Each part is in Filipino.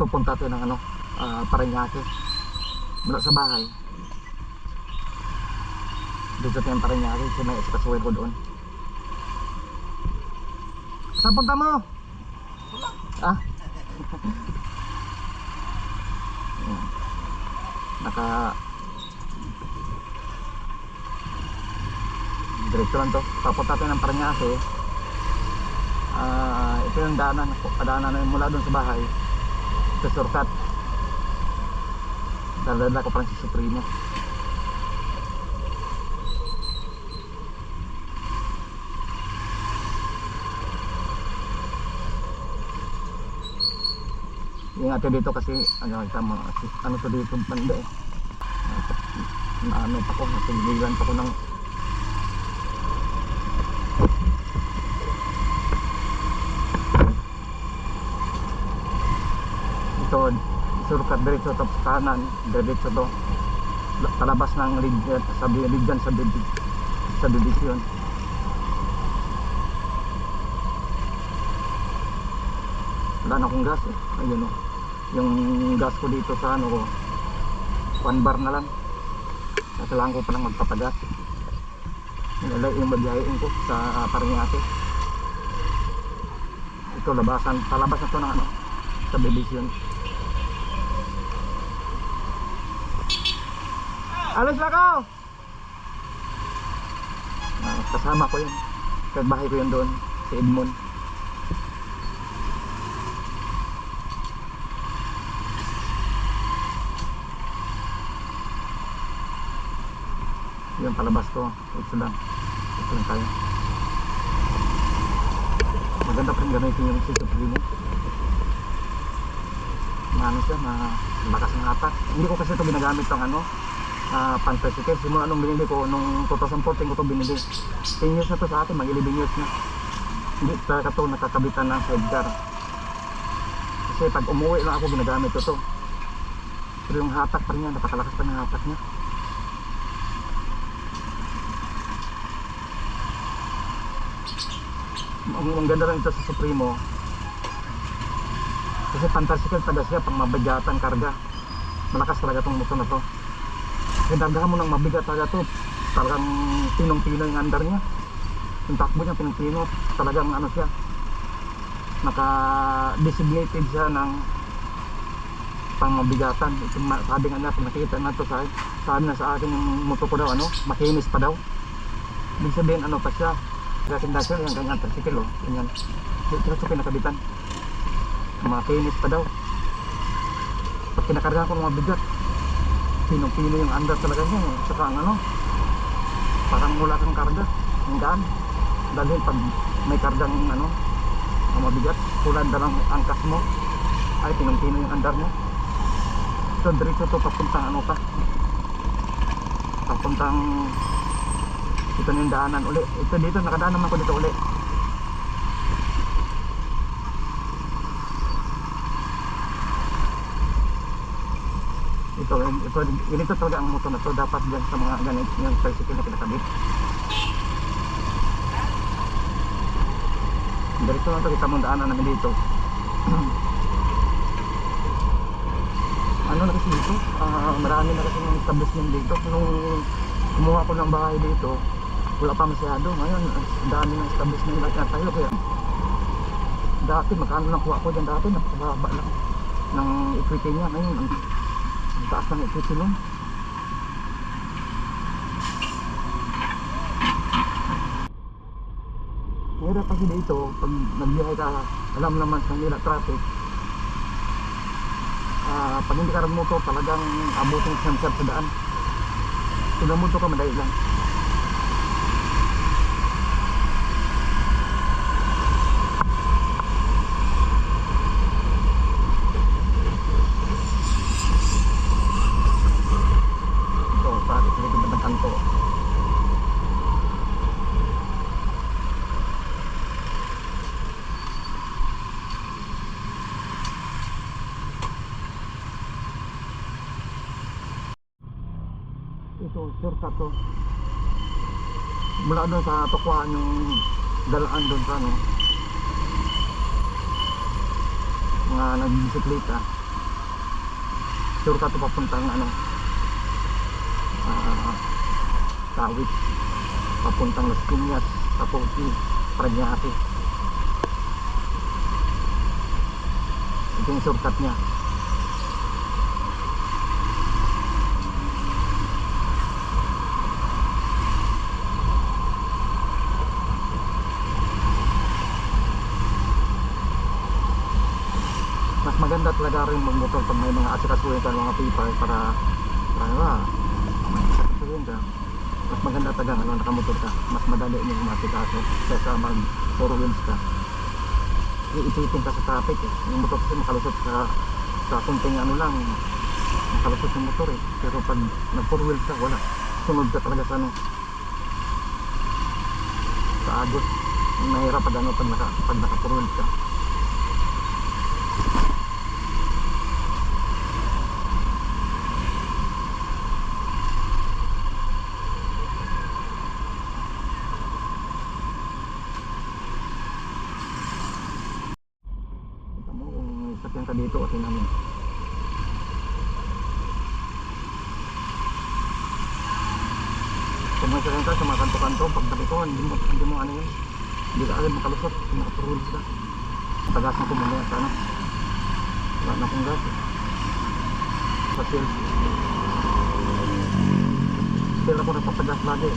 pupunta tayo ng ano, uh, Paranaque. Mula sa bahay. Dito tayo ng Paranaque, kasi may expressway ko doon. Saan punta mo? Ah? Naka Diretso lang to. Papunta tayo ng Paranaque. Ah, ito yung daanan, padaanan mula doon sa bahay. Sa shortcut. Pa rin si Supremo. Ingat dito kasi ano, tama, ano to banda eh. Ano pa ko, nasigilan pa ko ng surkat diretso tapos kanan diretso to. Palabas ng lead sa Ligyan sa division sa division. Wala na akong gas eh. Ayun oh. Yung gas ko dito sa ano ko one bar na lang. Kailangan ko pa lang magpapagas nilay yung babiyahin ko sa Paranaque ito labasan palabas na to ng ano sa division Alis na ako! Ah, kasama ko yun. Kagbahay ko yun doon, si Edmond. Yung palabas ko, ito lang. Ito lang tayo. Maganda pa rin gamitin yung si Supremo. Maano siya, na malakas ng hatak. Hindi ko kasi ito ginagamit ng ano, uh, pan-tricycle. Simula nung binili ko, nung 2014 ko ito binili. 10 years na to sa akin, mag 11 years na. Hindi talaga ito nakakabitan ng sidecar. Kasi pag umuwi lang ako, ginagamit ko to. Pero yung hatak pa rin niya, napakalakas pa ng hatak niya. Ang, ang ganda rin ito sa Supremo. Kasi pan-tricycle talaga siya, pang mabigyatan karga. Malakas talaga itong motor na to. Kaya dagahan mo ng mabigat talaga to. Talagang pinong-pino yung andar niya. Yung takbo niya pinong-pino. Talagang ano siya. Naka-designated siya ng pangmabigatan. Ito, sabi nga niya, nakita na to sa sabi na sa akin yung motor ko daw, ano, makinis pa daw. Ibig sabihin, ano pa siya. Dasil-dasil, yung kanyang tricycle, oh. Ganyan. Dito sa pinakabitan. Makinis pa daw. Pag kinakarga ko ng mabigat, pinong-pino yung andar talaga niya eh. Saka ang ano, parang wala kang karga, ang gaan. Dahil pag may kargang ano, mabigat, tulad na lang angkas mo, ay pinong-pino yung andar niya. So, diretso to papuntang ano pa, papuntang ito na yung daanan uli. Ito dito, nakadaan naman ko dito uli. Ito, ito, ganito talaga ang motor na to. Dapat dyan sa mga ganito yung tricycle na pinakabit dito lang ito kita mong daanan namin dito. Ano na kasi dito? Ah, marami na kasi ng establishment dito. Nung kumuha ko ng bahay dito wala pa masyado. Ngayon dami ng establishment na tayo. Kaya dati magkano lang kuha ko dyan dati? Napakababa lang ng equity niya. Ngayon ang taas ng equity nun. Hirap kasi dito, pag nagbiyahe ka, alam naman sa nila traffic. Ah, pag hindi ka mo to, talagang abutin siyang sa daan. Kung mo ka, madali lang. Ito, traffic dito ba ng kanto? Ito, shortcut to. Mula doon sa Tokuan yung dalaan doon sa ano. Mga nagbisikleta. shortcut papuntang ano ah Kawit papuntang Las Piñas Paputi Parañaque ito yung shortcut niya mas maganda talaga rin magmotor pag may mga asikasuhin ka mga paper para para ba may asikasuhin ka mas maganda talaga ano nakamotor ka. Mas madali mo masikaso kaysa mag four wheels ka. Iisipin ka sa traffic eh. yung motor kasi makalusot sa sa kunting ano lang makalusot yung motor eh. Pero pag nag four wheels ka wala. Sunod ka talaga sa ano sa agos. Mahirap pag ano pag naka, pag naka four wheels ka Kita mo kung may sakyan ka dito at. Kung may sakyan ka sa mga kanto-kanto, pagbalik ko, hindi mo, hindi mo ano yun. Hindi ka agad makalusot, makapurulis ka. Tagas mo kumamaya sa ano. Wala na akong gas. Sa shell. Shell ako nagpapagas lagi.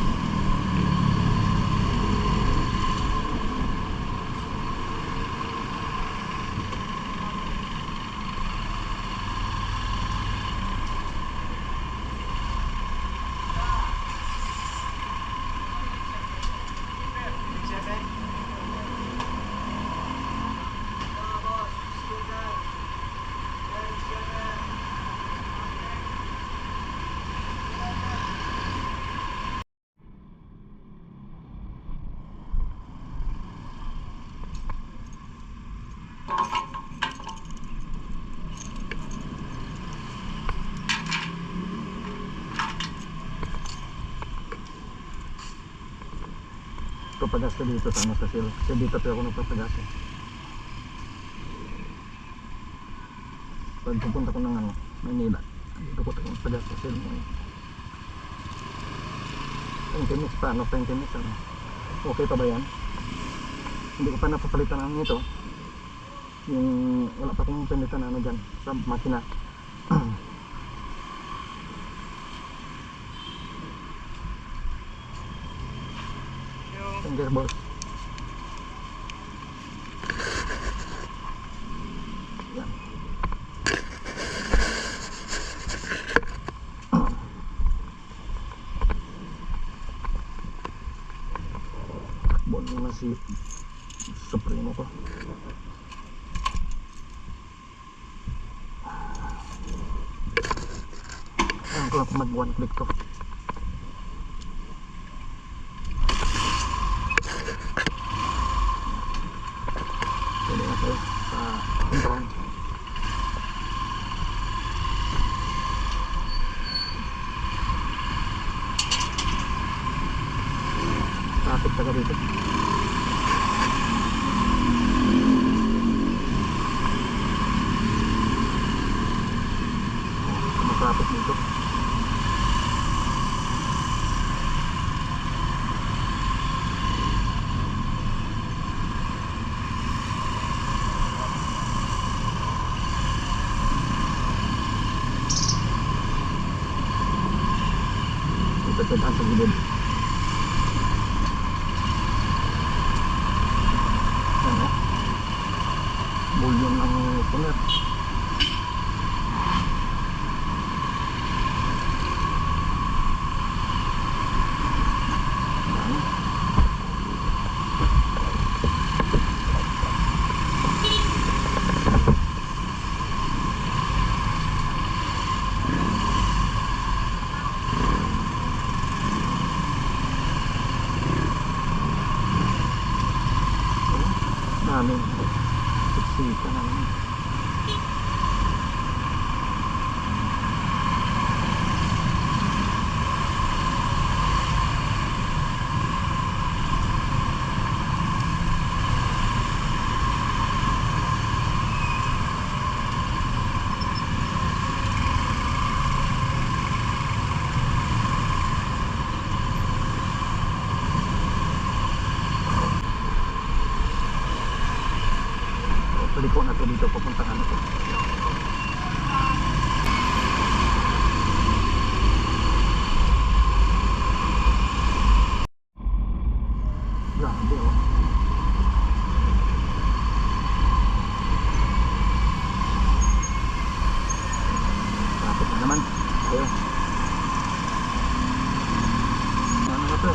Papagas ka dito ano sa shell. Kasi dito pa ako nagpapagas eh. Pag pupunta ko ng ano, Manila, dito ko tayo magpagas sa mo eh. 20 minutes pa, ano, 20 minutes ano. Okay pa ba yan? Hindi ko pa napapalitan ang ito. Yung wala pa akong pinitan ano dyan sa makina. Yung gearbox. Yan. Takbo na si Supremo ko. Ayan ko lang kung mag one click to. turned Taas sa gilid. Namin. Liko na to dito papuntang ano to. Grabe oh. Traffic na naman. Ayun. Ano na to?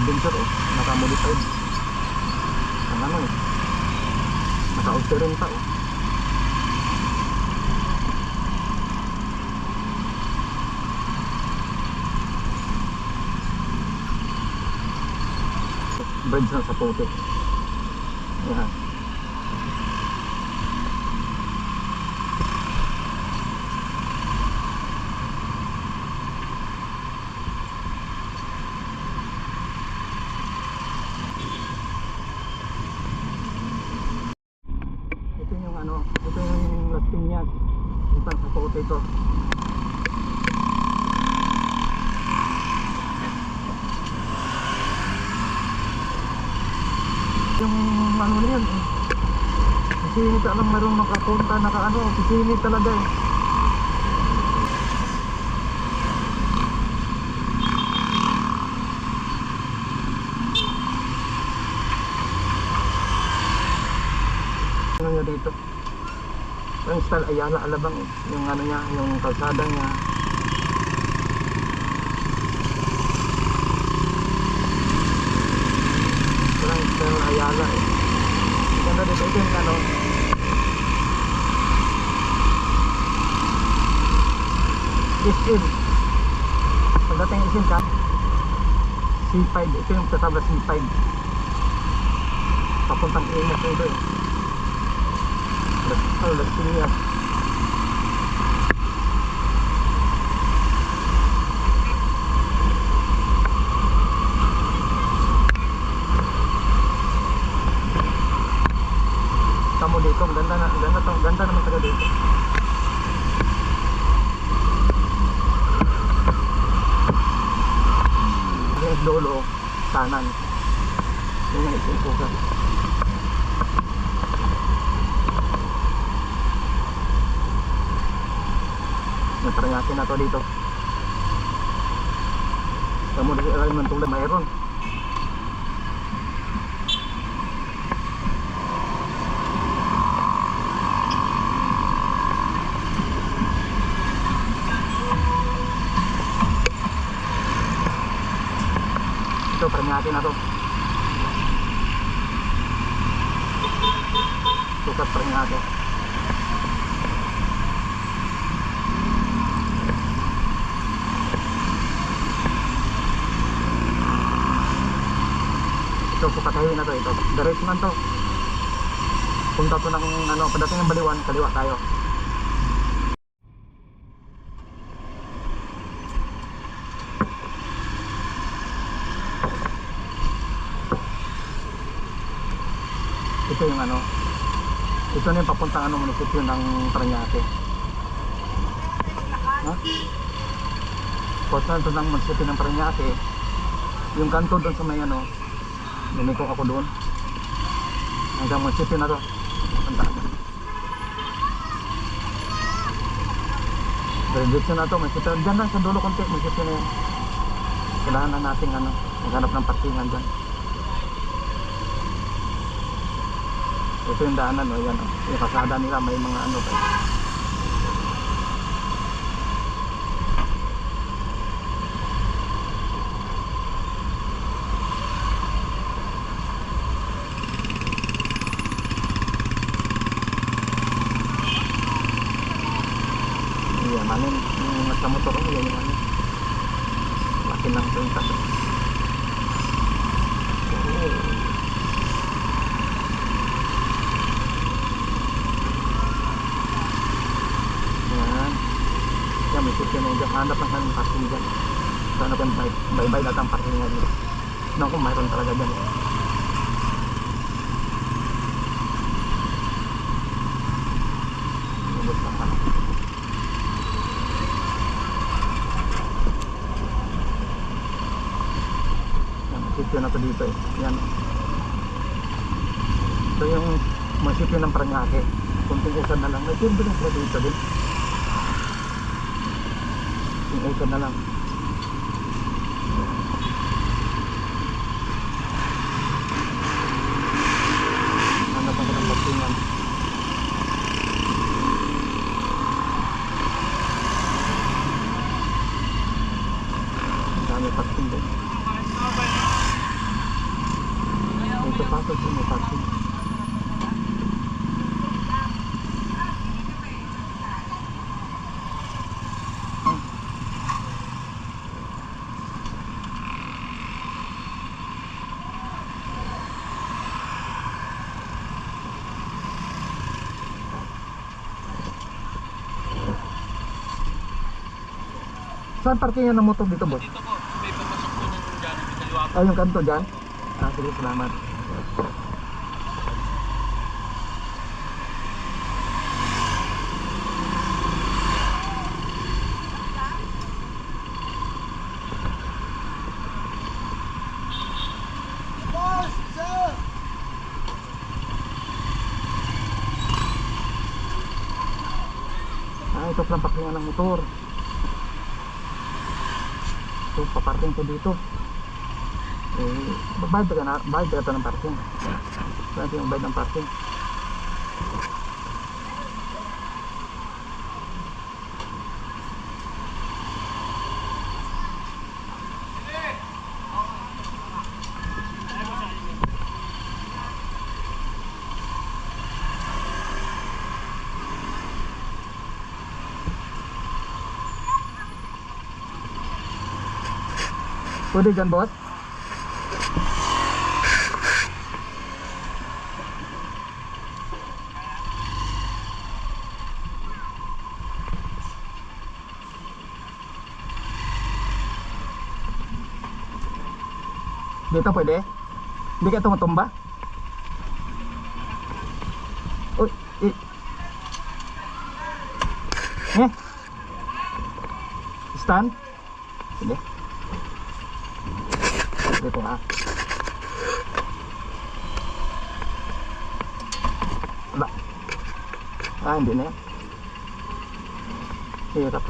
Adventure oh. Naka-modified. Ang ano eh. Naka-alter rin pa oh. Bridge na sa puti. Yan yung ano, ito yung Las Piñas. Utang sa puti ito. Yung ano na yan eh. Sisingit ka lang marunong nakapunta, naka ano, sisingit talaga eh. Ano niya dito? Yung style Ayala Alabang. Yung ano niya, yung kalsada niya. Walang style Ayala eh. Ganda dito. Ito yung ano. Isin. Pagdating isin ka, C5. Ito yung tatabla C5. Papuntang ingat ito eh. Las, oh, Piñas. Tamo dito, ang ganda na, ang ganda ang naman taga dito. Yung lolo, kanan. Yun yung isimpukan. Naparangasin na to dito. Kamu di alam ng tulad mayroon. Ito, parangasin na to. Sukat parangasin. Ito, sukat highway na to. Ito, diretso man to. Punta to ng ano, pagdating ng baliwan, kaliwa tayo. Ito yung ano, ito na yung papuntang ano, munisipyo ng Paranaque. Ha? Portal to ng munisipyo ng Paranaque. Yung kanto doon sa may ano, lumiko ako doon. Hanggang munisipyo na to. Punta na. Diretso na to, munisipyo. Diyan lang sa dulo konti, munisipyo na yan. Kailangan lang natin ano, maghanap ng parkingan dyan. Ito yung daanan, no? Yan, oh. yung kasada nila may mga ano pa. Iya, manin yung nasa motor ko, yan yung ano. Laki ng pintas. Hanap ng parking dyan. Hanap yung bye- bye-bye lahat ang parking nga dyan. Naku, mayroon talaga dyan. May sityo na to dito eh. Yan. Ito yung munisipyo ng Paranaque. Kunting usad na lang. May timbre ng probinsya din. Usad na lang. Hanap ako ng pagtingan. Ang dami parking din. Dito pa ito, may parking. Saan parkingan ng motor dito, boss? Dito po, may papasok po ng dyan, sa kaliwa po. Oh, yung kanto dyan? Ah, sige, salamat. Ah, ito pala parkingan ng motor. So, paparking ko dito. Eh, bayad ka na, bayad ka ng parking. Natin yung bayad ng parking. Pwede dyan, boss? Dito pwede? Hindi ka tumutumba? Uy, i... Eh? Stand? Sige. Dito ha. Wala. Ah, hindi na yan. Hirap.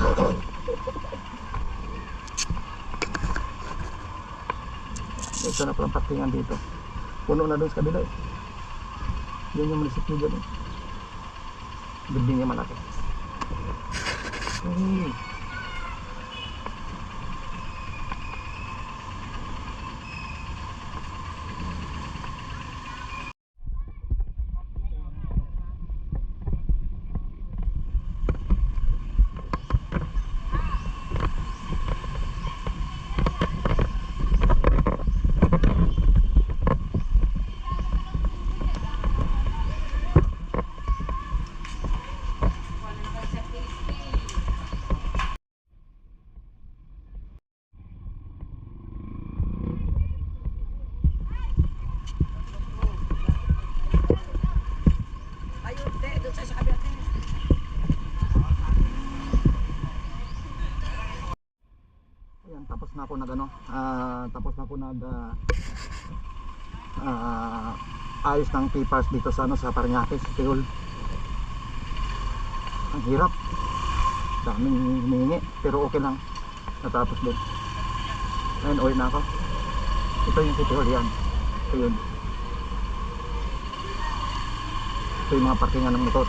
Ito na palang parkingan dito. Puno na doon sa kabila eh. Yun yung munisipyo dyan eh. Building niya malaki. Hey. Ayun, te, doon sa sa kabila, te. Ayan, tapos na ako nag ano, ah, tapos na ako nag ah, ah, ayos ng papers dito sa ano sa Paranaque, sa. Ang hirap. Daming hinihingi, pero okay lang. Natapos din. Ayun, uwi na ako. Ito yung City Hall yan. Ito yun. Ito yung mga parkingan ng motor.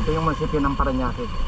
Ito yung munisipyo ng Paranaque.